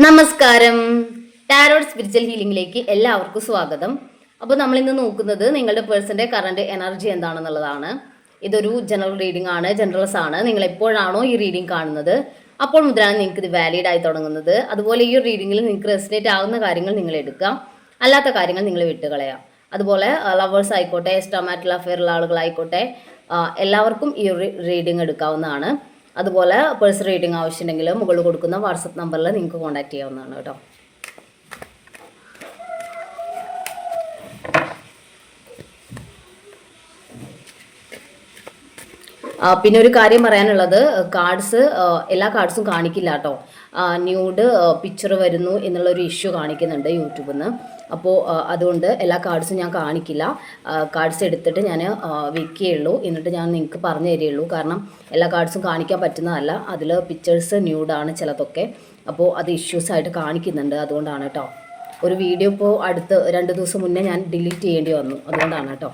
നമസ്കാരം. Tarot spiritual ഹീലിംഗിലേക്ക് എല്ലാവർക്കും സ്വാഗതം. അപ്പോൾ നമ്മൾ ഇന്ന് നോക്കുന്നത് നിങ്ങളുടെ പേഴ്സന്റെ കറണ്ട് എനർജി എന്താണെന്നുള്ളതാണ്. ഇതൊരു ജനറൽ റീഡിംഗ് ആണ് ജനറൽസ് ആണ്. നിങ്ങൾ എപ്പോഴാണോ ഈ റീഡിംഗ് കാണുന്നത്? അപ്പോൾ മുതലാണ് നിങ്ങൾക്ക് ഇത് വാലിഡ് ആയി തുടങ്ങുന്നത്. അതുപോലെ ഈ റീഡിങ്ങിൽ നിങ്ങൾക്ക് റെസിനേറ്റ് ആകുന്ന കാര്യങ്ങൾ നിങ്ങൾ എടുക്കാം അല്ലാത്ത കാര്യങ്ങൾ നിങ്ങൾ വിട്ടുകളയാം. അതുപോലെ ലവേഴ്സ് ആയിക്കോട്ടെ എക്സ്ട്രാമാറ്റിൽ അഫെയറുള്ള ആളുകളായിക്കോട്ടെ എല്ലാവർക്കും ഈ റീഡിംഗ് എടുക്കാവുന്നതാണ്. അതുപോലെ പേഴ്സ് റീഡിംഗ് ആവശ്യമുണ്ടെങ്കിൽ മുകളിൽ കൊടുക്കുന്ന വാട്സപ്പ് നമ്പറിൽ നിങ്ങൾക്ക് കോൺടാക്ട് ചെയ്യാവുന്നതാണ് കേട്ടോ. പിന്നെ ഒരു കാര്യം പറയാനുള്ളത് കാർഡ്സ് എല്ലാ കാർഡ്സും കാണിക്കില്ല കേട്ടോ. ന്യൂഡ് പിക്ചർ വരുന്നു എന്നുള്ള ഒരു ഇഷ്യൂ കാണിക്കുന്നുണ്ട് യൂട്യൂബിൽ നിന്ന് അപ്പോൾ അതുകൊണ്ട് എല്ലാ കാർഡ്സും ഞാൻ കാണിക്കില്ല. കാർഡ്സ് എടുത്തിട്ട് ഞാൻ വിൽക്കുകയുള്ളൂ എന്നിട്ട് ഞാൻ നിങ്ങൾക്ക് പറഞ്ഞു തരികയുള്ളൂ. കാരണം എല്ലാ കാർഡ്സും കാണിക്കാൻ പറ്റുന്നതല്ല. അതിൽ പിക്ചേഴ്സ് ന്യൂഡാണ് ചിലതൊക്കെ. അപ്പോൾ അത് ഇഷ്യൂസ് ആയിട്ട് കാണിക്കുന്നുണ്ട്. അതുകൊണ്ടാണ് കേട്ടോ. ഒരു വീഡിയോ ഇപ്പോൾ അടുത്ത് രണ്ട് ദിവസം മുന്നേ ഞാൻ ഡിലീറ്റ് ചെയ്യേണ്ടി വന്നു. അതുകൊണ്ടാണ് കേട്ടോ.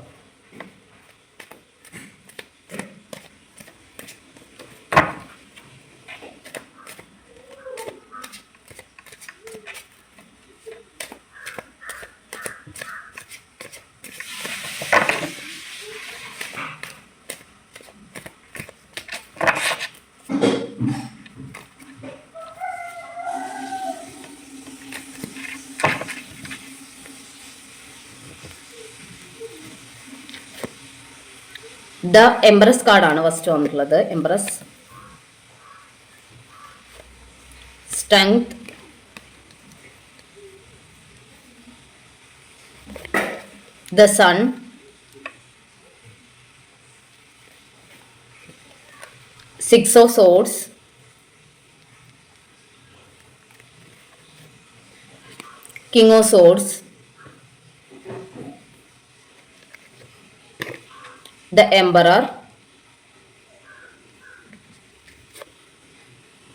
ദ എംബ്രസ് കാർഡാണ് ഫസ്റ്റ് വന്നിട്ടുള്ളത്. Empress strength the sun. Six of swords king of swords the emperor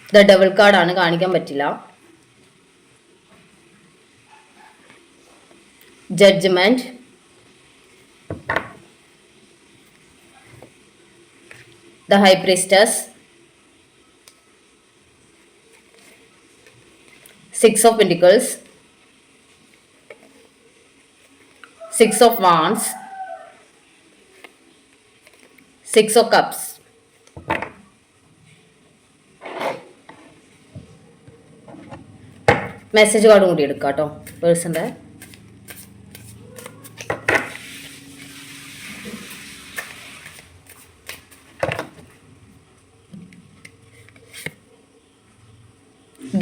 the double കാർഡാണ് കാണിക്കാൻ പറ്റില്ല judgement the high priestess six of pentacles six of wands six of cups message കാർഡും കൂടി എടുക്കാം കേട്ടോ. പേഴ്സന്റെ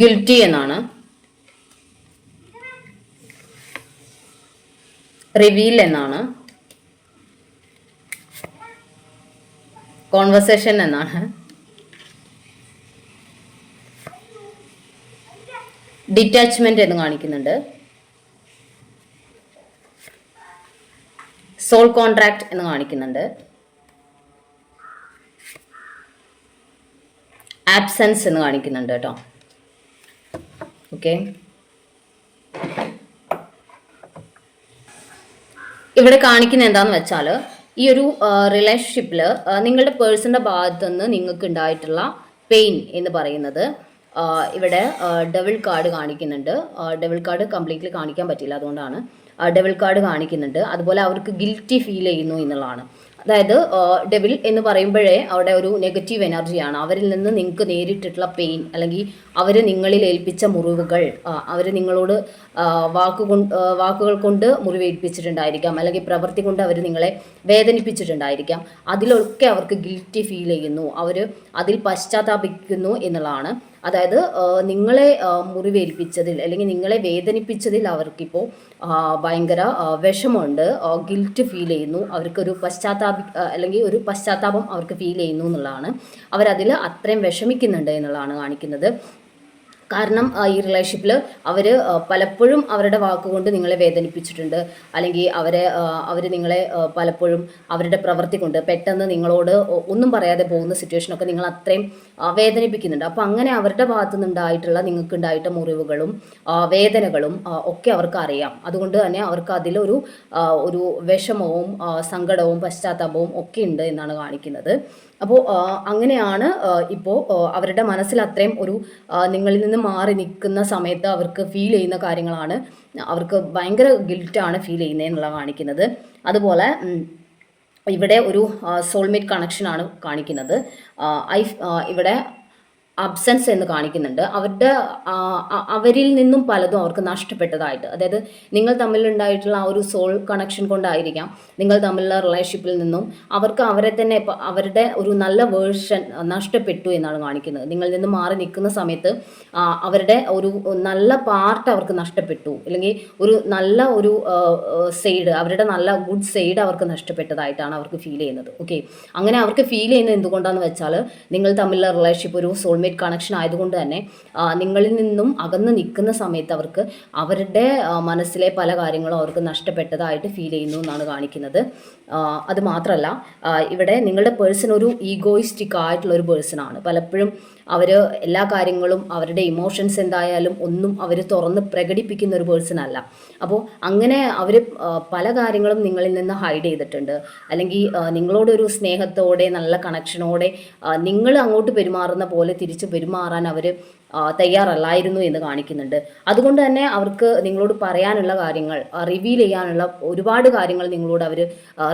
ഗിൽറ്റി എന്നാണ്. റിവീൽ എന്നാണ്. കോൺവെർസേഷൻ എന്നാണ്. ഡിറ്റാച്ച്മെന്റ് എന്ന് കാണിക്കുന്നുണ്ട്. സോൾ കോൺട്രാക്ട് എന്ന് കാണിക്കുന്നുണ്ട്. ആബ്സെൻസ് എന്ന് കാണിക്കുന്നുണ്ട് കേട്ടോ. ഓക്കെ ഇവിടെ കാണിക്കുന്ന എന്താന്ന് വെച്ചാൽ ഈ ഒരു റിലേഷൻഷിപ്പിൽ നിങ്ങളുടെ പേഴ്സണിന്റെ ഭാഗത്തു നിന്ന് നിങ്ങൾക്ക് ഉണ്ടായിട്ടുള്ള പെയിൻ എന്ന് പറയുന്നത് ഇവിടെ ഡബിൾ കാർഡ് കാണിക്കുന്നുണ്ട്. ഡബിൾ കാർഡ് കംപ്ലീറ്റ്ലി കാണിക്കാൻ പറ്റില്ല അതുകൊണ്ടാണ്. ഡബിൾ കാർഡ് കാണിക്കുന്നുണ്ട്. അതുപോലെ അവർക്ക് ഗിൽറ്റി ഫീൽ ചെയ്യുന്നു എന്നുള്ളതാണ്. അതായത് ഡെവിൽ എന്ന് പറയുമ്പോഴേ അവിടെ ഒരു നെഗറ്റീവ് എനർജിയാണ് അവരിൽ നിന്ന് നിങ്ങൾക്ക് നേരിട്ടിട്ടുള്ള പെയിൻ അല്ലെങ്കിൽ അവർ നിങ്ങളിൽ ഏൽപ്പിച്ച മുറിവുകൾ അവർ നിങ്ങളോട് വാക്കു വാക്കുകൾ കൊണ്ട് മുറിവേൽപ്പിച്ചിട്ടുണ്ടായിരിക്കാം അല്ലെങ്കിൽ പ്രവൃത്തി കൊണ്ട് അവർ നിങ്ങളെ വേദനിപ്പിച്ചിട്ടുണ്ടായിരിക്കാം. അതിലൊക്കെ അവർക്ക് ഗിൽറ്റി ഫീൽ ചെയ്യുന്നു. അവർ അതിൽ പശ്ചാത്താപിക്കുന്നു എന്നുള്ളതാണ്. അതായത് നിങ്ങളെ മുറിവേൽപ്പിച്ചതിൽ അല്ലെങ്കിൽ നിങ്ങളെ വേദനിപ്പിച്ചതിൽ അവർക്കിപ്പോൾ ഭയങ്കര വിഷമമുണ്ട്. ഗിൽറ്റ് ഫീൽ ചെയ്യുന്നു. അവർക്കൊരു പശ്ചാത്താപി അല്ലെങ്കിൽ ഒരു പശ്ചാത്താപം അവർക്ക് ഫീൽ ചെയ്യുന്നു എന്നുള്ളതാണ്. അവരതിൽ അത്രയും വിഷമിക്കുന്നുണ്ട് എന്നുള്ളതാണ് കാണിക്കുന്നത്. കാരണം ഈ റിലേഷൻഷിപ്പിൽ അവർ പലപ്പോഴും അവരുടെ വാക്കുകൊണ്ട് നിങ്ങളെ വേദനിപ്പിച്ചിട്ടുണ്ട്. അല്ലെങ്കിൽ അവരെ അവർ നിങ്ങളെ പലപ്പോഴും അവരുടെ പ്രവൃത്തി കൊണ്ട് പെട്ടെന്ന് നിങ്ങളോട് ഒന്നും പറയാതെ പോകുന്ന സിറ്റുവേഷനൊക്കെ നിങ്ങൾ അത്രയും വേദനിപ്പിക്കുന്നുണ്ട്. അപ്പോൾ അങ്ങനെ അവരുടെ ഭാഗത്തു നിന്നുണ്ടായിട്ടുള്ള നിങ്ങൾക്ക് ഉണ്ടായിട്ട മുറിവുകളും വേദനകളും ഒക്കെ അവർക്ക് അറിയാം. അതുകൊണ്ട് തന്നെ അവർക്ക് അതിലൊരു ഒരു വിഷമവും സങ്കടവും പശ്ചാത്താപവും ഒക്കെ ഉണ്ട് എന്നാണ് കാണിക്കുന്നത്. അപ്പോൾ അങ്ങനെയാണ് ഇപ്പോൾ അവരുടെ മനസ്സിൽ അത്രയും ഒരു നിങ്ങളിൽ നിന്ന് മാറി നിൽക്കുന്ന സമയത്ത് അവർക്ക് ഫീൽ ചെയ്യുന്ന കാര്യങ്ങളാണ്. അവർക്ക് ഭയങ്കര ഗിൽറ്റാണ് ഫീൽ ചെയ്യുന്നത് എന്നുള്ള കാണിക്കുന്നത്. അതുപോലെ ഇവിടെ ഒരു സോൾമേറ്റ് കണക്ഷനാണ് കാണിക്കുന്നത്. ഐ ഇവിടെ അബ്സെൻസ് എന്ന് കാണിക്കുന്നുണ്ട്. അവരുടെ അവരിൽ നിന്നും പലതും അവർക്ക് നഷ്ടപ്പെട്ടതായിട്ട്. അതായത് നിങ്ങൾ തമ്മിലുണ്ടായിട്ടുള്ള ആ ഒരു സോൾ കണക്ഷൻ കൊണ്ടായിരിക്കാം നിങ്ങൾ തമ്മിലുള്ള റിലേഷൻഷിപ്പിൽ നിന്നും അവർക്ക് അവരെ തന്നെ അവരുടെ ഒരു നല്ല വേർഷൻ നഷ്ടപ്പെട്ടു എന്നാണ് കാണിക്കുന്നത്. നിങ്ങളിൽ നിന്ന് മാറി നിൽക്കുന്ന സമയത്ത് അവരുടെ ഒരു നല്ല പാർട്ട് അവർക്ക് നഷ്ടപ്പെട്ടു. അല്ലെങ്കിൽ ഒരു നല്ല ഒരു സൈഡ് അവരുടെ നല്ല ഗുഡ് സൈഡ് അവർക്ക് നഷ്ടപ്പെട്ടതായിട്ടാണ് അവർക്ക് ഫീൽ ചെയ്യുന്നത്. ഓക്കെ അങ്ങനെ അവർക്ക് ഫീൽ ചെയ്യുന്നത് എന്തുകൊണ്ടാണെന്ന് വെച്ചാൽ നിങ്ങൾ തമ്മിലുള്ള റിലേഷൻഷിപ്പ് ഒരു സോൾമേറ്റ് കണക്ഷൻ ആയതുകൊണ്ട് തന്നെ നിങ്ങളിൽ നിന്നും അകന്ന് നിൽക്കുന്ന സമയത്ത് അവർക്ക് അവരുടെ മനസ്സിലെ പല കാര്യങ്ങളും അവർക്ക് നഷ്ടപ്പെട്ടതായിട്ട് ഫീൽ ചെയ്യുന്നു എന്നാണ് കാണിക്കുന്നത്. അത് മാത്രമല്ല ഇവിടെ നിങ്ങളുടെ പേഴ്സൺ ഒരു ഈഗോയിസ്റ്റിക് ആയിട്ടുള്ള ഒരു പേഴ്സൺ ആണ്. പലപ്പോഴും അവർ എല്ലാ കാര്യങ്ങളും അവരുടെ ഇമോഷൻസ് എന്തായാലും ഒന്നും അവർ തുറന്ന് പ്രകടിപ്പിക്കുന്ന ഒരു പേഴ്സൺ അല്ല. അപ്പോൾ അങ്ങനെ അവർ പല കാര്യങ്ങളും നിങ്ങളിൽ നിന്ന് ഹൈഡ് ചെയ്തിട്ടുണ്ട്. അല്ലെങ്കിൽ നിങ്ങളോടൊരു സ്നേഹത്തോടെ നല്ല കണക്ഷനോടെ നിങ്ങൾ അങ്ങോട്ട് പെരുമാറുന്ന പോലെ തിരിച്ച് പെരുമാറാൻ അവർ തയ്യാറല്ലായിരുന്നു എന്ന് കാണിക്കുന്നുണ്ട്. അതുകൊണ്ട് തന്നെ അവർക്ക് നിങ്ങളോട് പറയാനുള്ള കാര്യങ്ങൾ റിവീൽ ചെയ്യാനുള്ള ഒരുപാട് കാര്യങ്ങൾ നിങ്ങളോട് അവർ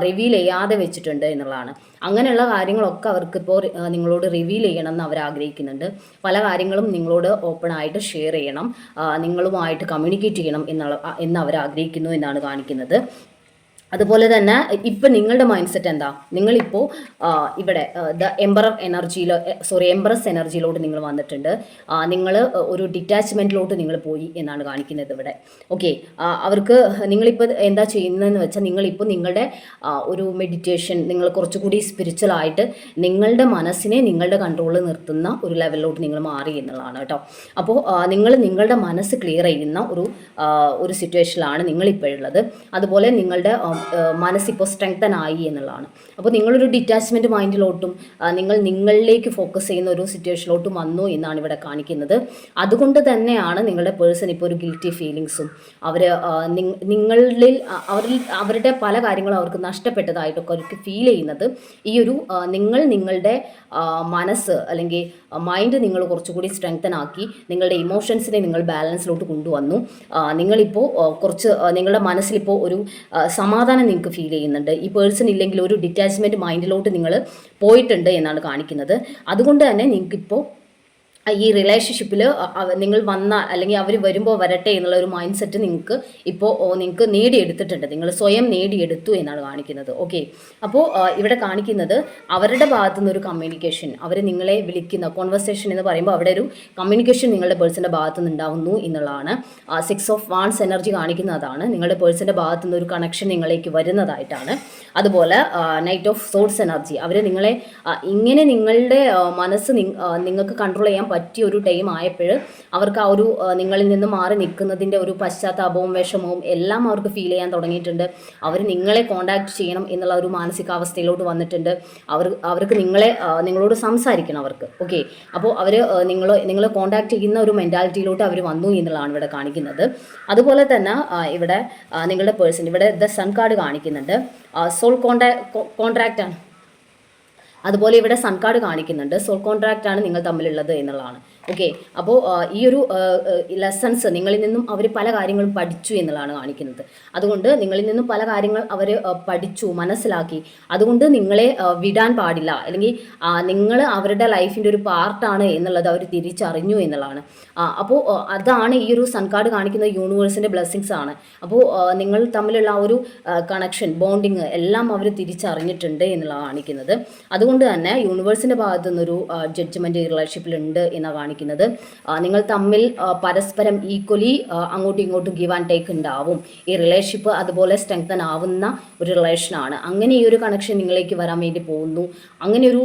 റിവീൽ ചെയ്യാതെ വെച്ചിട്ടുണ്ട് എന്നുള്ളതാണ്. അങ്ങനെയുള്ള കാര്യങ്ങളൊക്കെ അവർക്ക് ഇപ്പോൾ നിങ്ങളോട് റിവീൽ ചെയ്യണം എന്ന് അവർ ആഗ്രഹിക്കുന്നുണ്ട്. പല കാര്യങ്ങളും നിങ്ങളോട് ഓപ്പൺ ആയിട്ട് ഷെയർ ചെയ്യണം. നിങ്ങളുമായിട്ട് കമ്മ്യൂണിക്കേറ്റ് ചെയ്യണം എന്നുള്ള എന്ന് അവർ ആഗ്രഹിക്കുന്നു എന്നാണ് കാണിക്കുന്നത്. അതുപോലെ തന്നെ ഇപ്പം നിങ്ങളുടെ മൈൻഡ് സെറ്റ് എന്താ നിങ്ങളിപ്പോൾ ഇവിടെ ദ എംബറർ എനർജിയിൽ സോറി എംബറസ് എനർജിയിലോട്ട് നിങ്ങൾ വന്നിട്ടുണ്ട്. നിങ്ങൾ ഒരു ഡിറ്റാച്ച്മെന്റിലോട്ട് നിങ്ങൾ പോയി എന്നാണ് കാണിക്കുന്നത് ഇവിടെ. ഓക്കെ അവർക്ക് നിങ്ങളിപ്പോൾ എന്താ ചെയ്യുന്നതെന്ന് വെച്ചാൽ നിങ്ങളിപ്പോൾ നിങ്ങളുടെ ഒരു മെഡിറ്റേഷൻ നിങ്ങൾ കുറച്ചുകൂടി സ്പിരിച്വൽ ആയിട്ട് നിങ്ങളുടെ മനസ്സിനെ നിങ്ങളുടെ കൺട്രോളിൽ നിർത്തുന്ന ഒരു ലെവലിലോട്ട് നിങ്ങൾ മാറി എന്നുള്ളതാണ് കേട്ടോ. അപ്പോൾ നിങ്ങൾ നിങ്ങളുടെ മനസ്സ് ക്ലിയർ ചെയ്യുന്ന ഒരു ഒരു സിറ്റുവേഷനിലാണ് നിങ്ങളിപ്പോഴുള്ളത് അതുപോലെ നിങ്ങളുടെ മനസ്സിപ്പോൾ സ്ട്രെങ്തൻ ആയി എന്നുള്ളതാണ്. അപ്പോൾ നിങ്ങളൊരു ഡിറ്റാച്ച്മെന്റ് മൈൻഡിലോട്ടും നിങ്ങൾ നിങ്ങളിലേക്ക് ഫോക്കസ് ചെയ്യുന്ന ഒരു സിറ്റുവേഷനിലോട്ടും വന്നു എന്നാണ് ഇവിടെ കാണിക്കുന്നത്. അതുകൊണ്ട് തന്നെയാണ് നിങ്ങളുടെ പേഴ്സൺ ഇപ്പോൾ ഒരു ഗിൽറ്റി ഫീലിങ്സും അവർ നിങ്ങളിൽ അവരിൽ അവരുടെ പല കാര്യങ്ങളും അവർക്ക് നഷ്ടപ്പെട്ടതായിട്ടൊക്കെ അവർക്ക് ഫീൽ ചെയ്യുന്നത് ഈ ഒരു നിങ്ങൾ നിങ്ങളുടെ മനസ്സ് അല്ലെങ്കിൽ മൈൻഡ് നിങ്ങൾ കുറച്ചുകൂടി സ്ട്രെങ്തൻ ആക്കി നിങ്ങളുടെ ഇമോഷൻസിനെ നിങ്ങൾ ബാലൻസിലോട്ട് കൊണ്ടുവന്നു. നിങ്ങളിപ്പോൾ കുറച്ച് നിങ്ങളുടെ മനസ്സിലിപ്പോൾ ഒരു ആ, സമാധാനം നിങ്ങൾക്ക് ഫീൽ ചെയ്യുന്നുണ്ട്. ഈ പേഴ്സൺ ഇല്ലെങ്കിൽ ഒരു ഡിറ്റാച്ച്മെന്റ് മൈൻഡിലോട്ട് നിങ്ങൾ പോയിട്ടുണ്ട് എന്നാണ് കാണിക്കുന്നത്. അതുകൊണ്ട് തന്നെ നിങ്ങൾക്കിപ്പോൾ ഈ റിലേഷൻഷിപ്പിൽ നിങ്ങൾ വന്നാൽ അല്ലെങ്കിൽ അവർ വരുമ്പോൾ വരട്ടെ എന്നുള്ള ഒരു മൈൻഡ് സെറ്റ് നിങ്ങൾക്ക് ഇപ്പോൾ നിങ്ങൾക്ക് നേടിയെടുത്തിട്ടുണ്ട്. നിങ്ങൾ സ്വയം നേടിയെടുത്തു എന്നാണ് കാണിക്കുന്നത്. ഓക്കെ അപ്പോൾ ഇവിടെ കാണിക്കുന്നത് അവരുടെ ഭാഗത്തു നിന്ന് ഒരു കമ്മ്യൂണിക്കേഷൻ അവർ നിങ്ങളെ വിളിക്കുന്ന കോൺവെർസേഷൻ എന്ന് പറയുമ്പോൾ അവിടെ ഒരു കമ്മ്യൂണിക്കേഷൻ നിങ്ങളുടെ പേഴ്സന്റെ ഭാഗത്തു നിന്നുണ്ടാവുന്നു എന്നുള്ളതാണ്. സിക്സ് ഓഫ് വാൺസ് എനർജി കാണിക്കുന്നതാണ്. നിങ്ങളുടെ പേഴ്സന്റെ ഭാഗത്തു നിന്ന് ഒരു കണക്ഷൻ നിങ്ങളേക്ക് വരുന്നതായിട്ടാണ്. അതുപോലെ നൈറ്റ് ഓഫ് സോഴ്സ് എനർജി അവർ നിങ്ങളെ ഇങ്ങനെ നിങ്ങളുടെ മനസ്സ് നിങ്ങൾക്ക് കൺട്രോൾ ചെയ്യാൻ പറ്റിയ ഒരു ടൈം ആയപ്പോൾ അവർക്ക് ആ ഒരു നിങ്ങളിൽ നിന്ന് മാറി നിൽക്കുന്നതിന്റെ ഒരു പശ്ചാത്താപവും വിഷമവും എല്ലാം അവർക്ക് ഫീൽ ചെയ്യാൻ തുടങ്ങിയിട്ടുണ്ട്. അവർ നിങ്ങളെ കോണ്ടാക്ട് ചെയ്യണം എന്നുള്ള ഒരു മാനസികാവസ്ഥയിലോട്ട് വന്നിട്ടുണ്ട്. അവർ അവർക്ക് നിങ്ങളെ നിങ്ങളോട് സംസാരിക്കണം അവർക്ക്. ഓക്കെ അപ്പോൾ അവർ നിങ്ങൾ നിങ്ങളെ കോണ്ടാക്ട് ചെയ്യുന്ന ഒരു മെന്റാലിറ്റിയിലോട്ട് അവർ വന്നു എന്നുള്ളതാണ് ഇവിടെ കാണിക്കുന്നത്. അതുപോലെ തന്നെ ഇവിടെ നിങ്ങളുടെ പേഴ്സൺ ഇവിടെ ദ സൺ കാർഡ് കാണിക്കുന്നുണ്ട്. സോൾ കോണ്ടാ കോൺട്രാക്റ്റ് ആണ്. അതുപോലെ ഇവിടെ സൺ കാർഡ് കാണിക്കുന്നുണ്ട്. സോൾ കോൺട്രാക്റ്റ് ആണ് നിങ്ങൾ തമ്മിലുള്ളത് എന്നുള്ളതാണ്. ഓക്കെ. അപ്പോൾ ഈ ഒരു ലെസൺസ് നിങ്ങളിൽ നിന്നും അവർ പല കാര്യങ്ങളും പഠിച്ചു എന്നുള്ളതാണ് കാണിക്കുന്നത്. അതുകൊണ്ട് നിങ്ങളിൽ നിന്നും പല കാര്യങ്ങൾ അവർ പഠിച്ചു മനസ്സിലാക്കി. അതുകൊണ്ട് നിങ്ങളെ വിടാൻ പാടില്ല. അല്ലെങ്കിൽ നിങ്ങൾ അവരുടെ ലൈഫിന്റെ ഒരു പാർട്ടാണ് എന്നുള്ളത് അവർ തിരിച്ചറിഞ്ഞു എന്നുള്ളതാണ്. അപ്പോൾ അതാണ് ഈ ഒരു സൺ കാർഡ് യൂണിവേഴ്സിന്റെ ബ്ലെസ്സിങ്സ് ആണ്. അപ്പോൾ നിങ്ങൾ തമ്മിലുള്ള ആ ഒരു കണക്ഷൻ ബോണ്ടിങ് എല്ലാം അവർ തിരിച്ചറിഞ്ഞിട്ടുണ്ട് എന്നുള്ളതാണ് കാണിക്കുന്നത്. അതുകൊണ്ട് തന്നെ യൂണിവേഴ്സിന്റെ ഭാഗത്തു നിന്നൊരു ജഡ്ജ്മെന്റ് റിലേഷൻഷിപ്പിലുണ്ട് എന്നാണ് കാണിക്കുന്നത്. ആ, നിങ്ങൾ തമ്മിൽ പരസ്പരം ഈക്വലി അങ്ങോട്ടും ഇങ്ങോട്ടും ഗീവ് ആൻഡ് ടേക്ക് ഉണ്ടാവും. ഈ റിലേഷൻഷിപ്പ് അതുപോലെ സ്ട്രെങ്തൻ ആവുന്ന ഒരു റിലേഷനാണ് അങ്ങനെ ഈ ഒരു കണക്ഷൻ നിങ്ങളിലേക്ക് വരാൻ വേണ്ടി പോകുന്നു. അങ്ങനെ ഒരു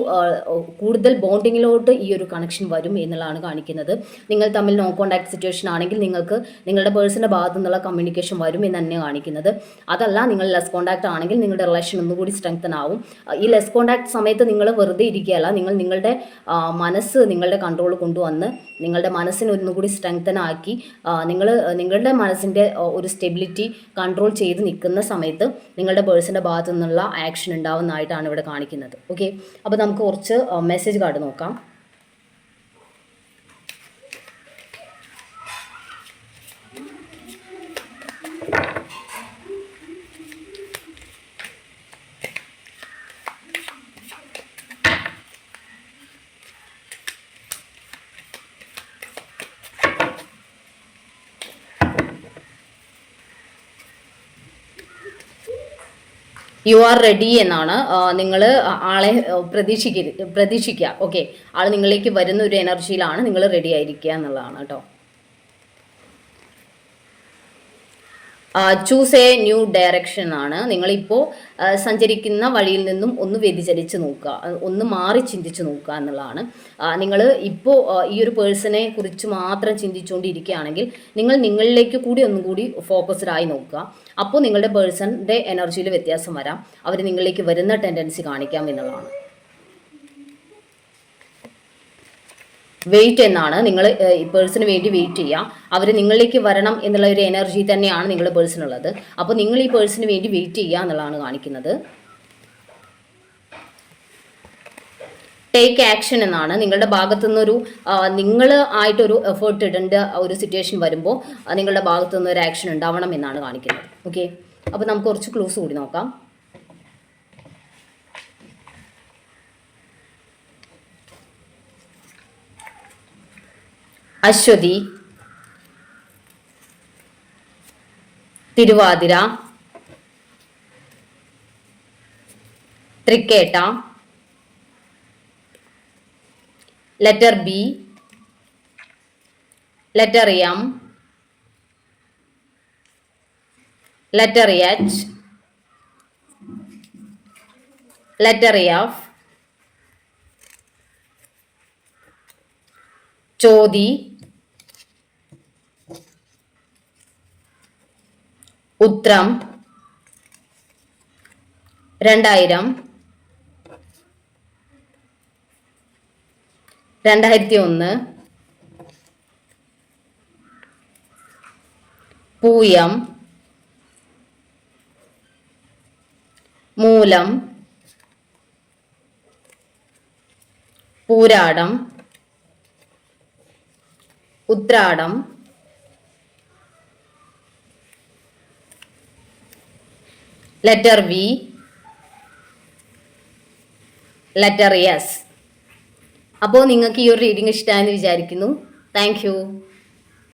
കൂടുതൽ ബോണ്ടിങ്ങിലോട്ട് ഈ ഒരു കണക്ഷൻ വരും എന്നുള്ളതാണ് കാണിക്കുന്നത്. നിങ്ങൾ തമ്മിൽ നോ കോണ്ടാക്ട് സിറ്റുവേഷൻ ആണെങ്കിൽ നിങ്ങൾക്ക് നിങ്ങളുടെ പേഴ്സന്റെ ഭാഗത്തു നിന്നുള്ള കമ്മ്യൂണിക്കേഷൻ വരും എന്ന് തന്നെ കാണിക്കുന്നത്. അതല്ല നിങ്ങൾ ലെസ് കോണ്ടാക്ട് ആണെങ്കിൽ നിങ്ങളുടെ റിലേഷൻ ഒന്നുകൂടി സ്ട്രെങ്തൻ ആവും. ഈ ലെസ് കോണ്ടാക്ട് സമയത്ത് നിങ്ങൾ വെറുതെ ഇരിക്കുകയല്ല. നിങ്ങൾ നിങ്ങളുടെ മനസ്സ് നിങ്ങളുടെ കൺട്രോൾ കൊണ്ടുവന്ന് വന്ന് നിങ്ങളുടെ മനസ്സിനെ ഒന്നുകൂടി സ്ട്രെങ്തൻ ആക്കി നിങ്ങൾ നിങ്ങളുടെ മനസ്സിന്റെ ഒരു സ്റ്റെബിലിറ്റി കൺട്രോൾ ചെയ്ത് നിൽക്കുന്ന സമയത്ത് നിങ്ങളുടെ പേഴ്സന്റെ ഭാഗത്തു നിന്നുള്ള ആക്ഷൻ ഉണ്ടാവുന്നതായിട്ടാണ് ഇവിടെ കാണിക്കുന്നത്. ഓക്കെ അപ്പോൾ നമുക്ക് കുറച്ച് മെസ്സേജ് കാർഡ് നോക്കാം. യു ആർ റെഡി എന്നാണ് നിങ്ങൾ ആളെ പ്രതീക്ഷിക്കരുത് പ്രതീക്ഷിക്കുക ഓക്കെ ആൾ നിങ്ങളിലേക്ക് വരുന്ന ഒരു എനർജിയിലാണ് നിങ്ങൾ റെഡി ആയിരിക്കുക എന്നുള്ളതാണ് കേട്ടോ. ചൂസ് എ ന്യൂ ഡയറക്ഷൻ ആണ്. നിങ്ങളിപ്പോൾ സഞ്ചരിക്കുന്ന വഴിയിൽ നിന്നും ഒന്ന് വ്യതിചലിച്ച് നോക്കുക. ഒന്ന് മാറി ചിന്തിച്ച് നോക്കുക എന്നുള്ളതാണ്. നിങ്ങൾ ഇപ്പോൾ ഈ ഒരു പേഴ്സണെ കുറിച്ച് മാത്രം ചിന്തിച്ചുകൊണ്ടിരിക്കുകയാണെങ്കിൽ നിങ്ങൾ നിങ്ങളിലേക്ക് കൂടി ഒന്നും കൂടി ഫോക്കസ്ഡ് ആയി നോക്കുക. അപ്പോൾ നിങ്ങളുടെ പേഴ്സണിന്റെ എനർജിയിൽ വ്യത്യാസം വരാം. അവർ നിങ്ങളിലേക്ക് വരുന്ന ടെൻഡൻസി കാണിക്കാം എന്നുള്ളതാണ്. വെയിറ്റ് എന്നാണ്. നിങ്ങൾ പേഴ്സണിന് വേണ്ടി വെയിറ്റ് ചെയ്യുക അവർ നിങ്ങളിലേക്ക് വരണം എന്നുള്ള ഒരു എനർജി തന്നെയാണ് നിങ്ങളുടെ പേഴ്സണുള്ളത് അപ്പോൾ നിങ്ങൾ ഈ പേഴ്സണിന് വേണ്ടി വെയിറ്റ് ചെയ്യുക എന്നുള്ളതാണ് കാണിക്കുന്നത്. ടേക്ക് ആക്ഷൻ എന്നാണ്. നിങ്ങളുടെ ഭാഗത്തു നിന്നൊരു നിങ്ങൾ ആയിട്ടൊരു എഫേർട്ട് ഇടേണ്ട ഒരു സിറ്റുവേഷൻ വരുമ്പോൾ നിങ്ങളുടെ ഭാഗത്തു നിന്ന് ഒരു ആക്ഷൻ ഉണ്ടാവണം എന്നാണ് കാണിക്കുന്നത്. ഓക്കെ അപ്പോൾ നമുക്ക് കുറച്ച് ക്ലൂസ് കൂടി നോക്കാം. Ashwathi Thiruvathira Thrikketta letter B letter M letter H letter F Chothi Uthram രണ്ടായിരം രണ്ടായിരത്തി ഒന്ന് Pooyam Moolam Pooradam Uthradam letter V letter S അപ്പോൾ നിങ്ങൾക്ക് ഈ ഒരു റീഡിംഗ് ഇഷ്ടമായെന്ന് വിചാരിക്കുന്നു. താങ്ക്